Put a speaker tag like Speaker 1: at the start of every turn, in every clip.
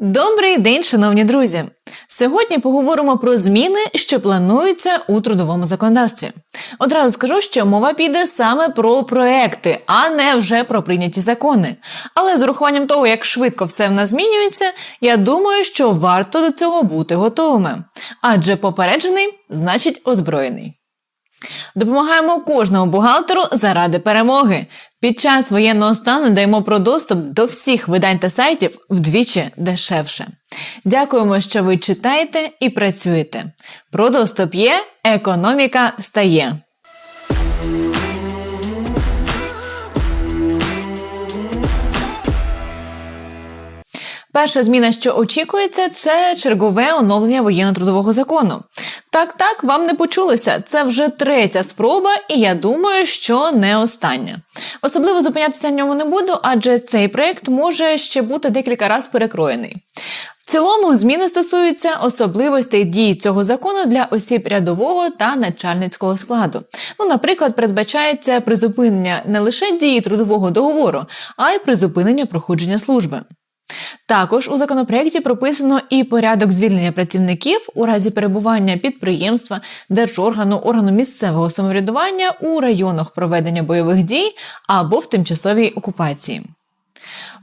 Speaker 1: Добрий день, шановні друзі! Сьогодні поговоримо про зміни, що плануються у трудовому законодавстві. Одразу скажу, що мова піде саме про проекти, а не вже про прийняті закони. Але з урахуванням того, як швидко все в нас змінюється, я думаю, що варто до цього бути готовими. Адже попереджений значить озброєний. Допомагаємо кожному бухгалтеру заради перемоги. Під час воєнного стану даємо про доступ до всіх видань та сайтів вдвічі дешевше. Дякуємо, що ви читаєте і працюєте. Про доступ є, економіка стає. Перша зміна, що очікується, це чергове оновлення воєнно-трудового закону. Так, так, вам не почулося. Це вже третя спроба, і я думаю, що не остання. Особливо зупинятися на ньому не буду, адже цей проект може ще бути декілька разів перекроєний. В цілому зміни стосуються особливостей дії цього закону для осіб рядового та начальницького складу. Ну, наприклад, передбачається призупинення не лише дії трудового договору, а й призупинення проходження служби. Також у законопроекті прописано і порядок звільнення працівників у разі перебування підприємства, держоргану, органу місцевого самоврядування у районах проведення бойових дій або в тимчасовій окупації.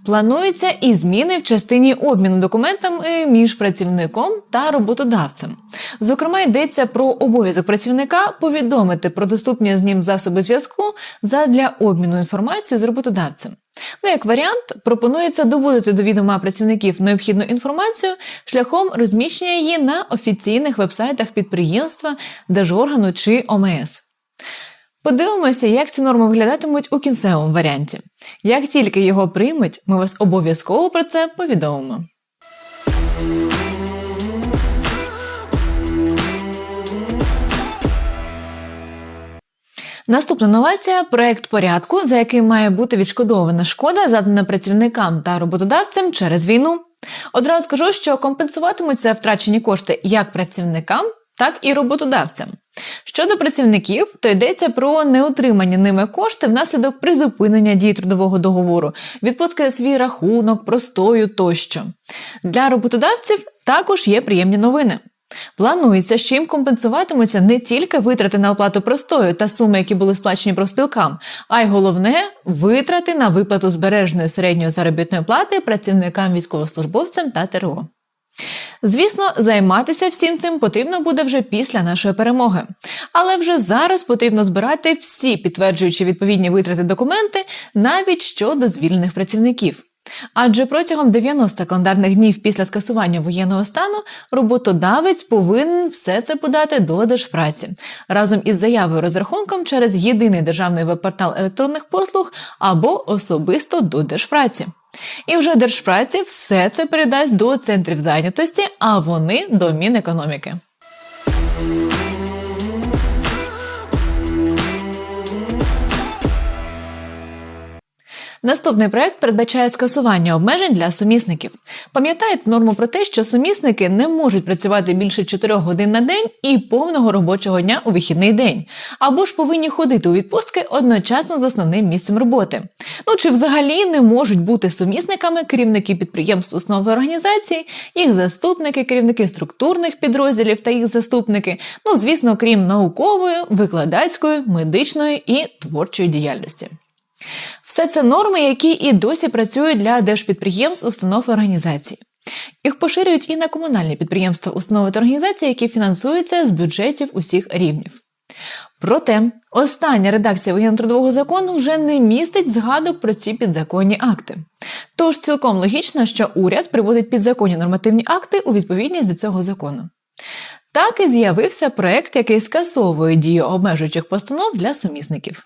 Speaker 1: Плануються і зміни в частині обміну документами між працівником та роботодавцем. Зокрема, йдеться про обов'язок працівника повідомити про доступні з ним засоби зв'язку задля обміну інформацією з роботодавцем. Ну, як варіант, пропонується доводити до відома працівників необхідну інформацію шляхом розміщення її на офіційних вебсайтах підприємства, держоргану чи ОМС. Подивимося, як ці норми виглядатимуть у кінцевому варіанті. Як тільки його приймуть, ми вас обов'язково про це повідомимо. Наступна новація проект порядку, за яким має бути відшкодована шкода, завдана працівникам та роботодавцям через війну. Одразу скажу, що компенсуватимуться втрачені кошти як працівникам, так і роботодавцям. Щодо працівників, то йдеться про неотримані ними кошти внаслідок призупинення дії трудового договору, відпустки на свій рахунок, простою тощо. Для роботодавців також є приємні новини. Планується, що їм компенсуватимуться не тільки витрати на оплату простою та суми, які були сплачені профспілкам, а й головне витрати на виплату збереженої середньої заробітної плати працівникам військовослужбовцям та ТРО. Звісно, займатися всім цим потрібно буде вже після нашої перемоги. Але вже зараз потрібно збирати всі підтверджуючі відповідні витрати документи навіть щодо звільнених працівників. Адже протягом 90 календарних днів після скасування воєнного стану роботодавець повинен все це подати до держпраці разом із заявою розрахунком через єдиний державний веб-портал електронних послуг або особисто до держпраці. І вже держпраці все це передасть до центрів зайнятості, а вони до Мінекономіки. Наступний проект передбачає скасування обмежень для сумісників. Пам'ятаєте норму про те, що сумісники не можуть працювати більше 4 годин на день і повного робочого дня у вихідний день, або ж повинні ходити у відпустки одночасно з основним місцем роботи. Ну чи взагалі не можуть бути сумісниками керівники підприємств установи організації, їх заступники, керівники структурних підрозділів та їх заступники. Ну звісно, крім наукової, викладацької, медичної і творчої діяльності. Все це норми, які і досі працюють для держпідприємств, установ і організацій. Їх поширюють і на комунальні підприємства, установи та організації, які фінансуються з бюджетів усіх рівнів. Проте остання редакція воєнно-трудового закону вже не містить згадок про ці підзаконні акти. Тож цілком логічно, що уряд приводить підзаконні нормативні акти у відповідність до цього закону. Так і з'явився проект, який скасовує дію обмежуючих постанов для сумісників.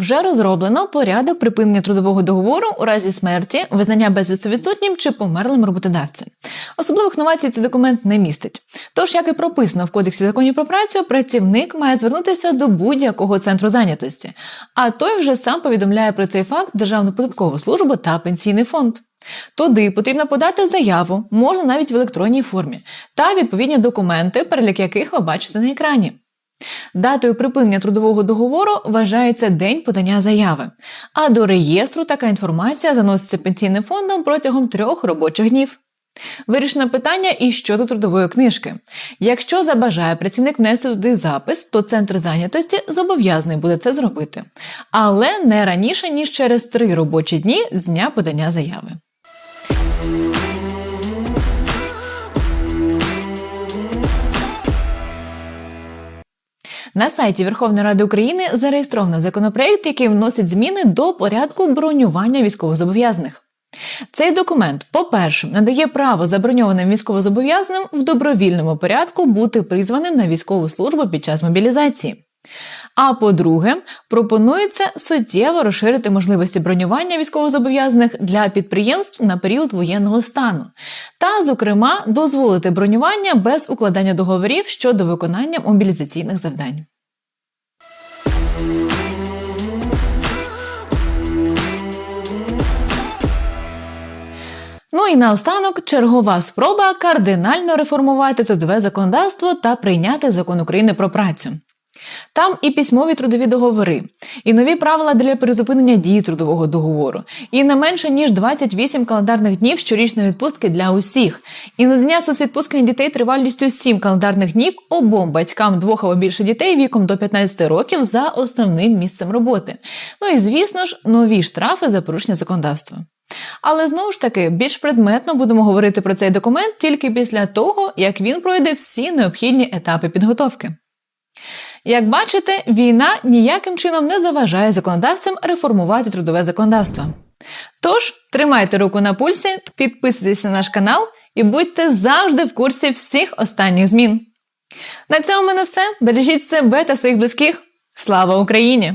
Speaker 1: Вже розроблено порядок припинення трудового договору у разі смерті, визнання безвісу відсутнім чи померлим роботодавцем. Особливих новацій цей документ не містить. Тож, як і прописано в Кодексі законів про працю, працівник має звернутися до будь-якого центру зайнятості, а той вже сам повідомляє про цей факт Державну податкову службу та пенсійний фонд. Туди потрібно подати заяву, можна навіть в електронній формі, та відповідні документи, перелік яких ви бачите на екрані. Датою припинення трудового договору вважається день подання заяви, а до реєстру така інформація заноситься пенсійним фондом протягом трьох робочих днів. Вирішено питання і щодо трудової книжки. Якщо забажає працівник внести туди запис, то центр зайнятості зобов'язаний буде це зробити, але не раніше ніж через три робочі дні з дня подання заяви. На сайті Верховної Ради України зареєстровано законопроект, який вносить зміни до порядку бронювання військовозобов'язаних. Цей документ, по-перше, надає право заброньованим військовозобов'язаним в добровільному порядку бути призваним на військову службу під час мобілізації. А по-друге, пропонується суттєво розширити можливості бронювання військовозобов'язаних для підприємств на період воєнного стану, та, зокрема, дозволити бронювання без укладання договорів щодо виконання мобілізаційних завдань. Ну і наостанок чергова спроба кардинально реформувати трудове законодавство та прийняти закон України про працю. Там і письмові трудові договори, і нові правила для призупинення дії трудового договору, і не менше ніж 28 календарних днів щорічної відпустки для усіх, і надання соцвідпустки дітей тривалістю 7 календарних днів обом батькам двох або більше дітей віком до 15 років за основним місцем роботи. Ну і звісно ж, нові штрафи за порушення законодавства. Але знову ж таки, більш предметно будемо говорити про цей документ тільки після того, як він пройде всі необхідні етапи підготовки. Як бачите, війна ніяким чином не заважає законодавцям реформувати трудове законодавство. Тож тримайте руку на пульсі, підписуйтесь на наш канал і будьте завжди в курсі всіх останніх змін. На цьому в мене все. Бережіть себе та своїх близьких. Слава Україні!